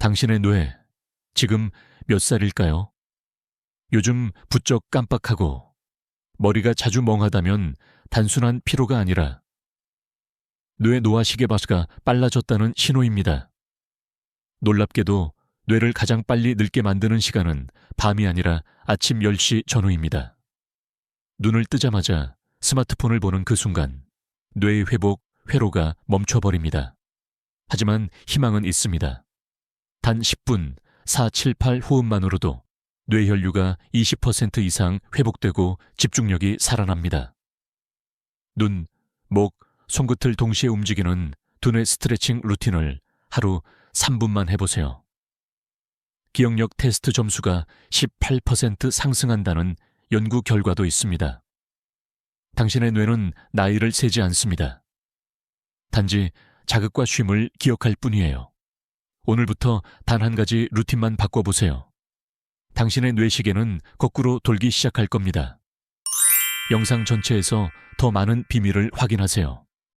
당신의 뇌, 지금 몇 살일까요? 요즘 부쩍 깜빡하고 머리가 자주 멍하다면 단순한 피로가 아니라 뇌 노화시계 바스가 빨라졌다는 신호입니다. 놀랍게도 뇌를 가장 빨리 늙게 만드는 시간은 밤이 아니라 아침 10시 전후입니다. 눈을 뜨자마자 스마트폰을 보는 그 순간 뇌의 회복, 회로가 멈춰버립니다. 하지만 희망은 있습니다. 단 10분 478 호흡만으로도 뇌혈류가 20% 이상 회복되고 집중력이 살아납니다. 눈, 목, 손끝을 동시에 움직이는 두뇌 스트레칭 루틴을 하루 3분만 해보세요. 기억력 테스트 점수가 18% 상승한다는 연구 결과도 있습니다. 당신의 뇌는 나이를 세지 않습니다. 단지 자극과 쉼을 기억할 뿐이에요. 오늘부터 단 한 가지 루틴만 바꿔보세요. 당신의 뇌시계는 거꾸로 돌기 시작할 겁니다. 영상 전체에서 더 많은 비밀을 확인하세요.